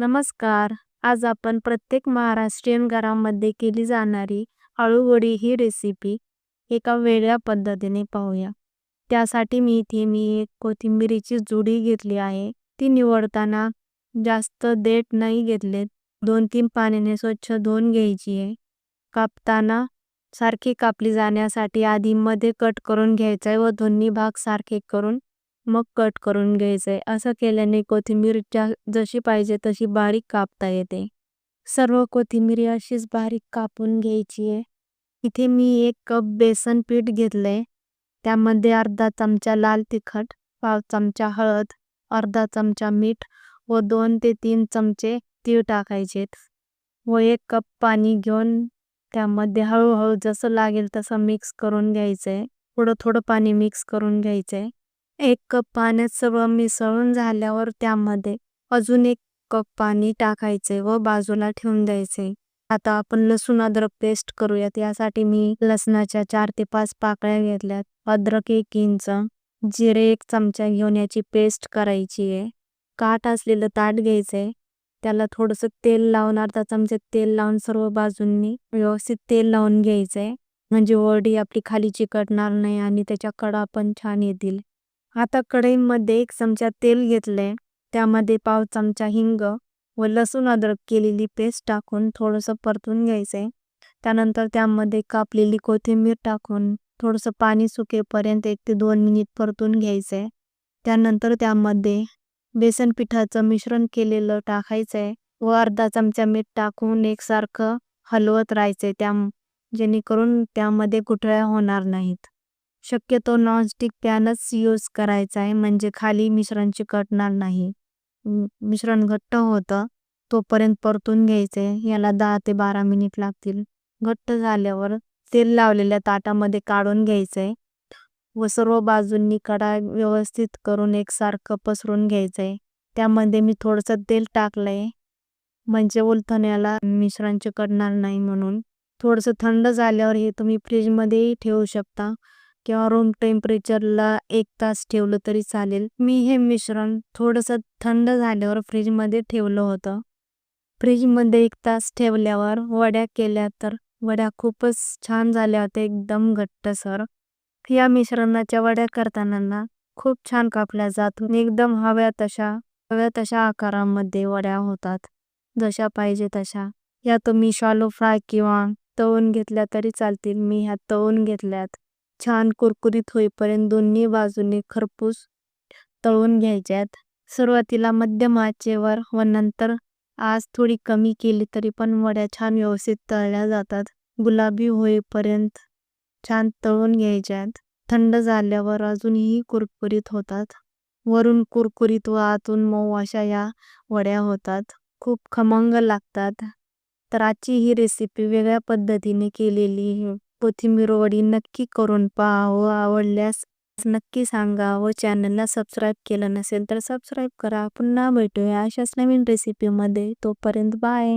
नमस्कार. आज आपण प्रत्येक महाराष्ट्रीयन घरामध्ये केली जाणारी आळूवडी ही रेसिपी एका वेगळ्या पद्धतीने पाहूया. त्यासाठी मी इथे मी एक कोथिंबिरीची जुडी घेतली आहे. ती निवडताना जास्त देठ नाही घेतले दोन तीन पाण्याने स्वच्छ धुवून घ्यायची आहे. कापताना सारखी कापली जाण्यासाठी आधी मध्ये कट करून घ्यायचं आहे व दोन्ही भाग सारखे करून मग कट करून घ्यायचंय. असं केल्याने कोथिंबीर जशी पाहिजे तशी बारीक कापता येते. सर्व कोथिंबीर अशीच बारीक कापून घ्यायची आहे. इथे मी एक कप बेसन पीठ घेतलंय. त्यामध्ये अर्धा चमचा लाल तिखट पाव चमचा हळद अर्धा चमचा मीठ व दोन ते तीन चमचे तीळ टाकायचे व एक कप पाणी घेऊन त्यामध्ये हळूहळू जसं लागेल तसं मिक्स करून घ्यायचंय. थोडं थोडं पाणी मिक्स करून घ्यायचंय. एक कप पाण्यात सगळं मिसळून झाल्यावर त्यामध्ये अजून एक कप पाणी टाकायचे व बाजूला ठेवून द्यायचे. आता आपण लसूण अद्रक पेस्ट करूयात. यासाठी मी लसणाच्या चार ते पाच पाकळ्या घेतल्यात. अद्रक एक इंच जिरे एक चमचा घेऊन याची पेस्ट करायची आहे. काट असलेलं ताट घ्यायचंय. त्याला थोडंसं तेल लावून अर्धा चमचे तेल लावून सर्व बाजूंनी व्यवस्थित तेल लावून घ्यायचंय. म्हणजे वडी आपली खाली चिकटणार नाही आणि त्याच्या कडा पण छान येतील. आता कढईमध्ये एक चमचा तेल घेतले त्यामध्ये पाव चमचा हिंग व लसूण अद्रक केलेली पेस्ट टाकून थोडंसं परतून घ्यायचे त्यानंतर त्यामध्ये कापलेली कोथिंबीर टाकून थोडंसं पाणी सुकेपर्यंत एक ते दोन मिनिट परतून घ्यायचे त्यानंतर त्यामध्ये बेसन पिठाचं मिश्रण केलेलं टाकायचे व अर्धा चमचा मीठ टाकून एकसारखं हलवत राहायचे त्या जेणेकरून त्यामध्ये गुठळ्या होणार नाहीत. शक्यतो नॉनस्टिक पॅनच यूज करायचा आहे. म्हणजे खाली मिश्रण चिकटणार नाही. मिश्रण घट्ट होतं तोपर्यंत परतून घ्यायचे. याला दहा ते बारा मिनिट लागतील. घट्ट झाल्यावर तेल लावलेल्या ताटामध्ये काढून घ्यायचंय व सर्व बाजूंनी कडा व्यवस्थित करून एकसारखं पसरून घ्यायचंय त्यामध्ये मी थोडंसं तेल टाकलंय. म्हणजे उलथण्याला मिश्रण चिकटणार नाही म्हणून. थोडंसं थंड झाल्यावर हे तुम्ही फ्रीजमध्येही ठेवू शकता. किंवा रूम टेम्परेचरला एक तास ठेवलं तरी चालेल. मी हे मिश्रण थोडंसं थंड झाल्यावर फ्रीजमध्ये ठेवलं होतं. फ्रीजमध्ये एक तास ठेवल्यावर वड्या केल्या तर वड्या खूपच छान झाल्या होत्या एकदम घट्टसर या मिश्रणाच्या वड्या करताना खूप छान कापल्या जात एकदम हव्या तशा हव्या तशा आकारामध्ये वड्या होतात. जशा पाहिजे तशा. या तुम्ही शॉलो फ्राय किंवा तळून घेतल्या तरी चालतील. मी ह्या तळून घेतल्यात. छान कुरकुरीत होईपर्यंत दोन्ही बाजूने खरपूस तळून घ्यायच्यात. सुरुवातीला मध्यम आचेवर व नंतर आज थोडी कमी केली तरी पण वड्या छान व्यवस्थित तळल्या जातात. गुलाबी होईपर्यंत छान तळून घ्यायच्यात. थंड झाल्यावर अजूनही कुरकुरीत होतात. वरून कुरकुरीत व आतून मऊ अशा या वड्या होतात. खूप खमंग लागतात. तर आजची ही रेसिपी वेगळ्या पद्धतीने केलेली आहे कोथिंबीर वडी नक्की करून पहा व आवडल्यास नक्की सांगा व चॅनलला सबस्क्राईब केलं नसेल तर सबस्क्राईब करा. पुन्हा भेटूया अशाच नवीन रेसिपीमध्ये तोपर्यंत बाय